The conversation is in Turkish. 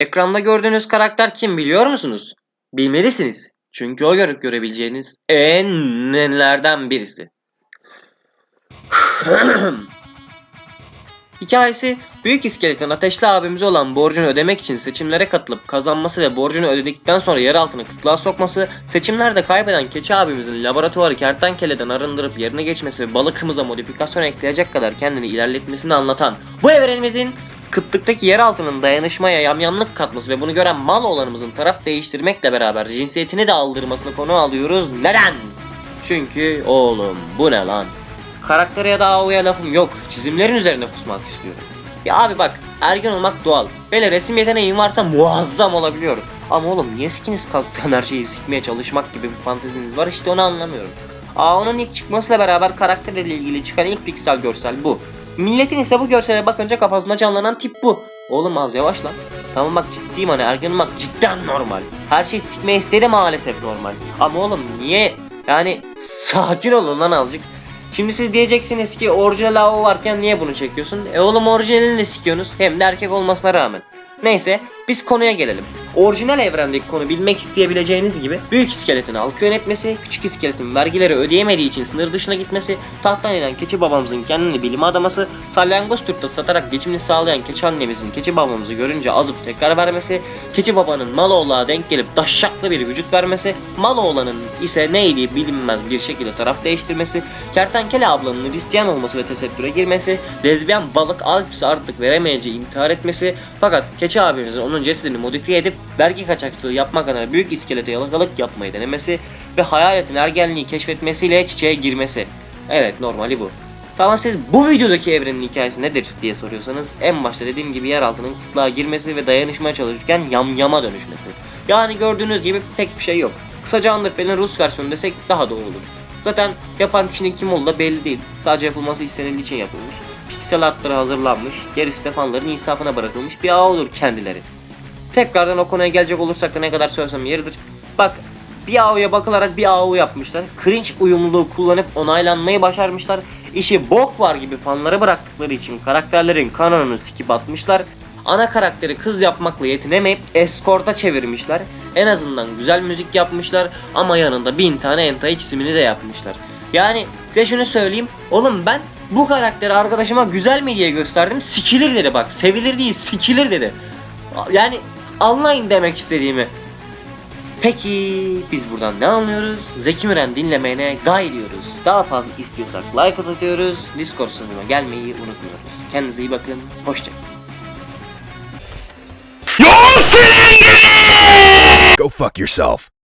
Ekranda gördüğünüz karakter kim biliyor musunuz? Bilmelisiniz. Çünkü o görüp görebileceğiniz en nelerden birisi. Hikayesi Büyük İskelet'in ateşli abimize olan borcunu ödemek için seçimlere katılıp kazanması ve borcunu ödedikten sonra yer altına kıtlığa sokması, seçimlerde kaybeden keçi abimizin laboratuvarı kertenkeleden arındırıp yerine geçmesi ve balıkımıza modifikasyon ekleyecek kadar kendini ilerletmesini anlatan bu evrenimizin kıtlıktaki yer altının dayanışmaya yamyamlık katması ve bunu gören mal olanımızın taraf değiştirmekle beraber cinsiyetini de aldırmasını konu alıyoruz. Neden? Çünkü oğlum bu ne lan? Karaktere ya da AO'ya lafım yok. Çizimlerin üzerine kusmak istiyorum. Ya abi bak ergen olmak doğal. Böyle resim yeteneğin varsa muazzam olabiliyor. Ama oğlum niye sikiniz kalktığı her şeyi sikmeye çalışmak gibi bir fanteziniz var işte onu anlamıyorum. AO'nun ilk çıkmasıyla beraber karakterle ilgili çıkan ilk piksel görsel bu. Milletin ise bu görsele bakınca kafasında canlanan tip bu. Oğlum az yavaş lan. Tamam bak ciddiyim hani ergen olmak cidden normal. Her şey sikmeye istedi maalesef normal. Ama oğlum niye yani sakin olun lan azıcık. Şimdi siz diyeceksiniz ki orijinal AO varken niye bunu çekiyorsun? E oğlum orijinalini de sikiyorsunuz. Hem de erkek olmasına rağmen. Neyse biz konuya gelelim. Orijinal evrendeki konu bilmek isteyebileceğiniz gibi büyük iskeletin halkı yönetmesi, küçük iskeletin vergileri ödeyemediği için sınır dışına gitmesi, tahttan inen keçi babamızın kendini bilime adaması, salyangoz turta satarak geçimini sağlayan keçi annemizin keçi babamızı görünce azıp tekrar vermesi, keçi babanın Maloğlu'na denk gelip daşşaklı bir vücut vermesi, Maloğlan'ın ise neydi bilinmez bir şekilde taraf değiştirmesi, kertenkele ablanın Hristiyan olması ve tesettüre girmesi, lezbiyen balık Alps'e artık veremeyince intihar etmesi, fakat keçi abimizin onun cesedini modifiye edip vergi kaçakçılığı yapmak adına büyük iskelete yalakalık yapmayı denemesi ve hayaletin ergenliği keşfetmesiyle çiçeğe girmesi. Evet normali bu. Tamam siz bu videodaki evrenin hikayesi nedir diye soruyorsanız en başta dediğim gibi yer altının kıtlığa girmesi ve dayanışmaya çalışırken yamyama dönüşmesi. Yani gördüğünüz gibi pek bir şey yok. Kısaca Undertale'in Rus versiyonu desek daha doğru olur. Zaten yapan kişinin kim olduğu da belli değil. Sadece yapılması istenildiği için yapılmış. Piksel artları hazırlanmış, gerisi de fanların insafına bırakılmış bir ağ olur kendileri. Tekrardan o konuya gelecek olursak da ne kadar söylesem yeridir. Bak bir AO'ya bakılarak bir AO yapmışlar. Cringe uyumluluğu kullanıp onaylanmayı başarmışlar. İşi bok var gibi fanlara bıraktıkları için karakterlerin kanonunu sikip atmışlar. Ana karakteri kız yapmakla yetinemeyip eskorta çevirmişler. En azından güzel müzik yapmışlar ama yanında bin tane hentai çizimini de yapmışlar. Yani size şunu söyleyeyim. Oğlum ben bu karakteri arkadaşıma güzel mi diye gösterdim. Sikilir dedi bak. Sevilir değil sikilir dedi. Yani anlayın demek istediğimi. Peki biz buradan ne anlıyoruz? Zeki Müren dinlemeyene gay diyoruz. Daha fazla istiyorsak like atıyoruz. Discord sunucuma gelmeyi unutmuyoruz. Kendinize iyi bakın. Hoşçakalın. Go fuck yourself.